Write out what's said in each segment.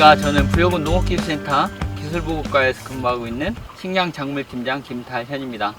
안녕하십니까. 저는 부여군 농업기술센터 기술보고과에서 근무하고 있는 식량작물팀장 김달현입니다.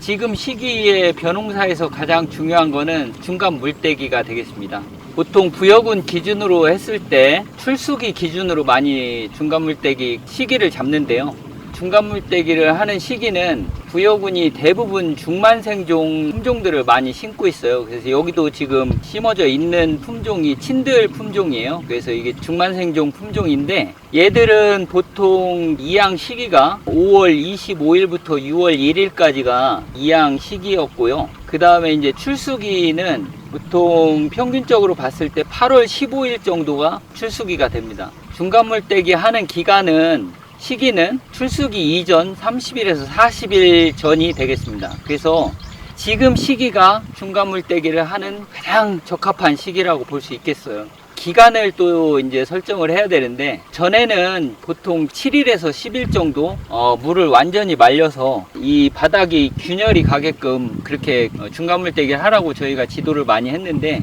지금 시기에 벼농사에서 가장 중요한 거는 중간 물대기가 되겠습니다. 보통 부여군 기준으로 했을 때 출수기 기준으로 많이 중간 물대기 시기를 잡는데요. 중간 물대기를 하는 시기는 부여군이 대부분 중만생종 품종들을 많이 심고 있어요. 그래서 여기도 지금 심어져 있는 품종이 친들 품종이에요. 그래서 이게 중만생종 품종인데 얘들은 보통 이양 시기가 5월 25일부터 6월 1일까지가 이양 시기였고요. 그 다음에 이제 출수기는 보통 평균적으로 봤을 때 8월 15일 정도가 출수기가 됩니다. 중간물대기 하는 기간은 시기는 출수기 이전 30일에서 40일 전이 되겠습니다. 그래서 지금 시기가 중간물대기를 하는 가장 적합한 시기라고 볼 수 있겠어요. 기간을 또 이제 설정을 해야 되는데 전에는 보통 7일에서 10일 정도 어, 물을 완전히 말려서 이 바닥이 균열이 가게끔 그렇게 어, 중간물대기를 하라고 저희가 지도를 많이 했는데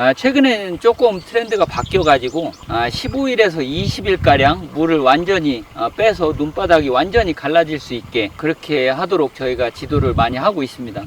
아, 최근에는 조금 트렌드가 바뀌어가지고 아, 15일에서 20일가량 물을 완전히 아, 빼서 눈바닥이 완전히 갈라질 수 있게 그렇게 하도록 저희가 지도를 많이 하고 있습니다.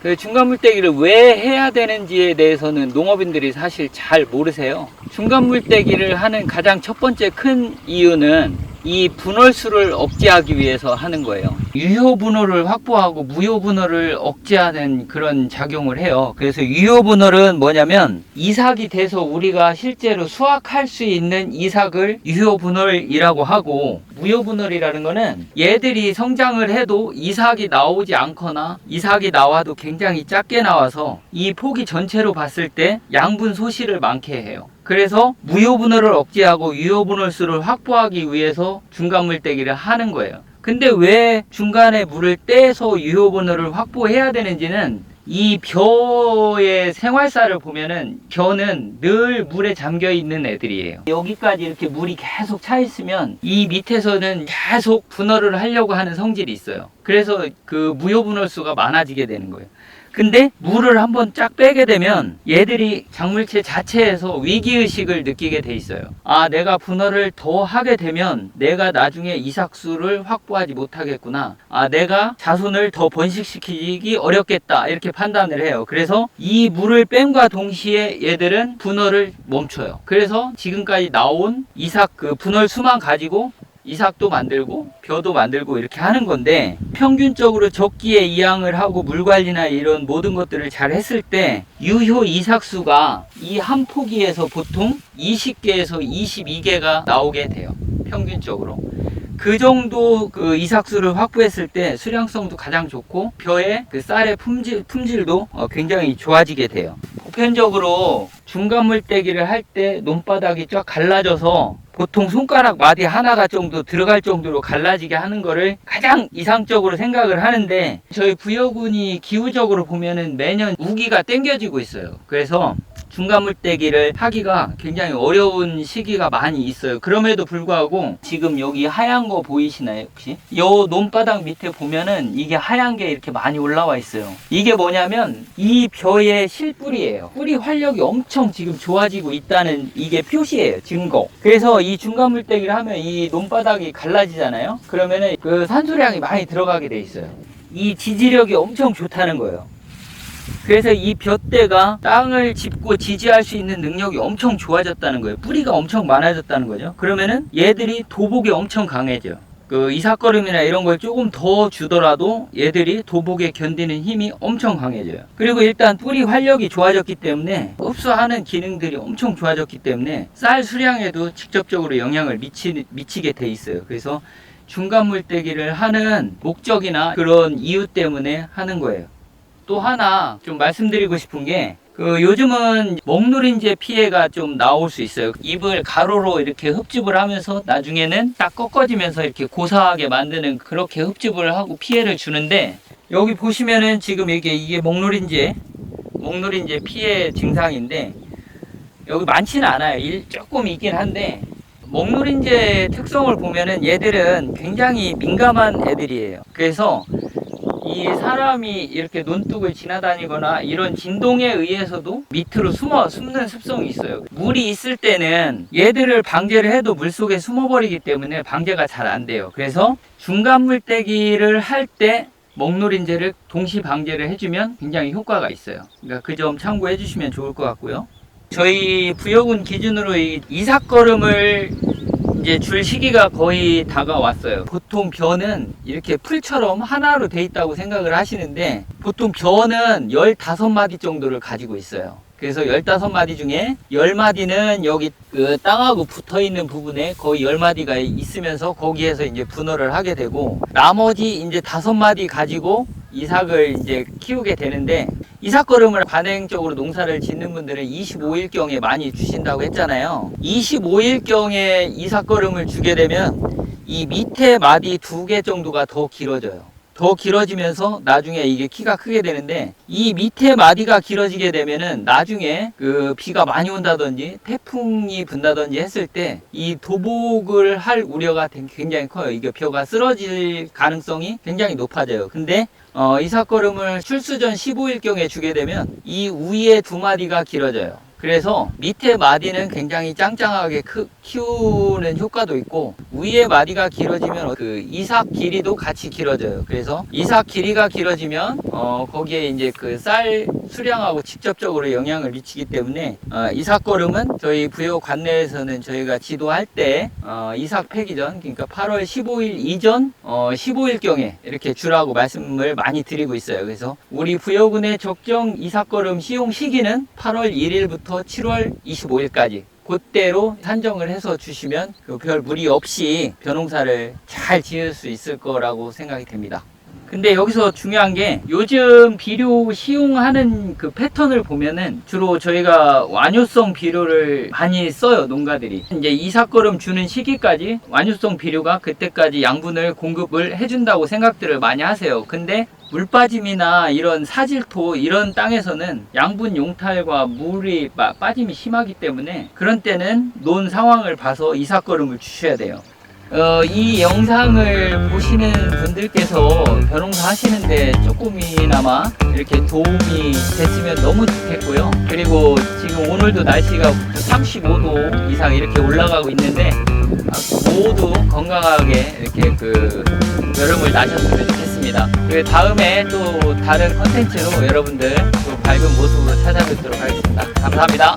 그 중간 물대기를 왜 해야 되는지에 대해서는 농업인들이 사실 잘 모르세요. 중간 물대기를 하는 가장 첫 번째 큰 이유는 이 분홀수를 억제하기 위해서 하는 거예요. 유효 분홀을 확보하고 무효 분홀을 억제하는 그런 작용을 해요. 그래서 유효 분홀은 뭐냐면 이삭이 돼서 우리가 실제로 수확할 수 있는 이삭을 유효 분홀이라고 하고 무효 분홀이라는 거는 얘들이 성장을 해도 이삭이 나오지 않거나 이삭이 나와도 굉장히 작게 나와서 이 포기 전체로 봤을 때 양분 소실을 많게 해요. 그래서 무효분홀을 억제하고 유효분홀수를 확보하기 위해서 중간 물대기를 하는 거예요. 근데 왜 중간에 물을 떼서 유효분홀을 확보해야 되는지는 이 벼의 생활사를 보면은 벼는 늘 물에 잠겨 있는 애들이에요. 여기까지 이렇게 물이 계속 차 있으면 이 밑에서는 계속 분할을 하려고 하는 성질이 있어요. 그래서 그 무효분할수가 많아지게 되는 거예요. 근데 물을 한번 쫙 빼게 되면 얘들이 작물체 자체에서 위기의식을 느끼게 돼 있어요. 아, 내가 분할을 더 하게 되면 내가 나중에 이삭수를 확보하지 못하겠구나. 아, 내가 자손을 더 번식시키기 어렵겠다. 이렇게 판단을 해요. 그래서 이 물을 뺀과 동시에 얘들은 분할을 멈춰요. 그래서 지금까지 나온 이삭 그 분할 수만 가지고 이삭도 만들고 벼도 만들고 이렇게 하는 건데 평균적으로 적기에 이양을 하고 물 관리나 이런 모든 것들을 잘 했을 때 유효 이삭수가 이 한 포기에서 보통 20개에서 22개가 나오게 돼요. 평균적으로. 그 정도 그 이삭수를 확보했을 때 수량성도 가장 좋고 벼의 그 쌀의 품질, 품질도 어, 굉장히 좋아지게 돼요. 보편적으로 중간물대기를 할 때 논바닥이 쫙 갈라져서 보통 손가락 마디 하나가 정도 들어갈 정도로 갈라지게 하는 거를 가장 이상적으로 생각을 하는데 저희 부여군이 기후적으로 보면은 매년 우기가 땡겨지고 있어요. 그래서 중간 물대기를 하기가 굉장히 어려운 시기가 많이 있어요. 그럼에도 불구하고 지금 여기 하얀 거 보이시나요 혹시? 요 논바닥 밑에 보면은 이게 하얀 게 이렇게 많이 올라와 있어요. 이게 뭐냐면 이 벼의 실뿌리예요. 뿌리 활력이 엄청 지금 좋아지고 있다는 이게 표시예요. 증거. 그래서 이 중간 물대기를 하면 이 논바닥이 갈라지잖아요. 그러면은 그 산소량이 많이 들어가게 돼 있어요. 이 지지력이 엄청 좋다는 거예요. 그래서 이 볕대가 땅을 짚고 지지할 수 있는 능력이 엄청 좋아졌다는 거예요. 뿌리가 엄청 많아졌다는 거죠. 그러면은 얘들이 도복이 엄청 강해져. 그 이삭거름이나 이런 걸 조금 더 주더라도 얘들이 도복에 견디는 힘이 엄청 강해져요. 그리고 일단 뿌리 활력이 좋아졌기 때문에 흡수하는 기능들이 엄청 좋아졌기 때문에 쌀 수량에도 직접적으로 영향을 미치, 미치게 돼 있어요. 그래서 중간 물대기를 하는 목적이나 그런 이유 때문에 하는 거예요. 또 하나 좀 말씀드리고 싶은 게, 그 요즘은 먹누린제 피해가 좀 나올 수 있어요. 잎을 가로로 이렇게 흡집을 하면서 나중에는 딱 꺾어지면서 이렇게 고사하게 만드는 그렇게 흡집을 하고 피해를 주는데, 여기 보시면은 지금 이게, 이게 먹누린제, 먹누린제 피해 증상인데, 여기 많지는 않아요. 일 조금 있긴 한데, 먹누린제 특성을 보면은 얘들은 굉장히 민감한 애들이에요. 그래서 이 사람이 이렇게 논둑을 지나다니거나 이런 진동에 의해서도 밑으로 숨어 숨는 습성이 있어요. 물이 있을 때는 얘들을 방제를 해도 물 속에 숨어버리기 때문에 방제가 잘 안 돼요. 그래서 중간 물떼기를 할때 먹노린재를 동시 방제를 해주면 굉장히 효과가 있어요. 그러니까 그 점 참고해 주시면 좋을 것 같고요. 저희 부여군 기준으로 이 이삭거름을 이제 줄 시기가 거의 다가왔어요. 보통 벼는 이렇게 풀처럼 하나로 돼 있다고 생각을 하시는데 보통 벼는 15마디 정도를 가지고 있어요. 그래서 15마디 중에 10마디는 여기 그 땅하고 붙어 있는 부분에 거의 10마디가 있으면서 거기에서 이제 분할을 하게 되고 나머지 이제 5마디 가지고 이삭을 이제 키우게 되는데 이삭거름을 반행적으로 농사를 짓는 분들은 25일경에 많이 주신다고 했잖아요. 25일경에 이삭거름을 주게 되면 이 밑에 마디 두 개 정도가 더 길어져요. 더 길어지면서 나중에 이게 키가 크게 되는데 이 밑에 마디가 길어지게 되면은 나중에 그 비가 많이 온다든지 태풍이 분다든지 했을 때 이 도복을 할 우려가 굉장히 커요. 이게 벼가 쓰러질 가능성이 굉장히 높아져요. 근데 어, 이삭거름을 출수 전 15일경에 주게 되면 이 위에 두 마디가 길어져요. 그래서 밑에 마디는 굉장히 짱짱하게 크, 키우는 효과도 있고 위에 마디가 길어지면 그 이삭 길이도 같이 길어져요. 그래서 이삭 길이가 길어지면 어, 거기에 이제 그 쌀 수량하고 직접적으로 영향을 미치기 때문에 어, 이삭 거름은 저희 부여 관내에서는 저희가 지도할 때 어, 이삭 폐기 전 그러니까 8월 15일 이전 어, 15일 경에 이렇게 주라고 말씀을 많이 드리고 있어요. 그래서 우리 부여군의 적정 이삭 거름 시용 시기는 8월 1일부터 7월 25일까지 그때로 산정을 해서 주시면 그별 무리 없이 벼농사를 잘 지을 수 있을 거라고 생각이 됩니다. 근데 여기서 중요한 게 요즘 비료 시용하는 그 패턴을 보면은 주로 저희가 완효성 비료를 많이 써요 농가들이 이제 이삭거름 주는 시기까지 완효성 비료가 그때까지 양분을 공급을 해준다고 생각들을 많이 하세요 근데 물 빠짐이나 이런 사질토 이런 땅에서는 양분 용탈과 물이 빠- 빠짐이 심하기 때문에 그런 때는 논 상황을 봐서 이삭거름을 주셔야 돼요 어, 이 영상을 보시는 분들께서 벼농사 하시는데 조금이나마 이렇게 도움이 됐으면 너무 좋겠고요. 그리고 지금 오늘도 날씨가 35도 이상 이렇게 올라가고 있는데 아, 모두 건강하게 이렇게 그 여름을 나셨으면 좋겠습니다. 그리고 다음에 또 다른 컨텐츠로 여러분들 또 밝은 모습으로 찾아뵙도록 하겠습니다. 감사합니다.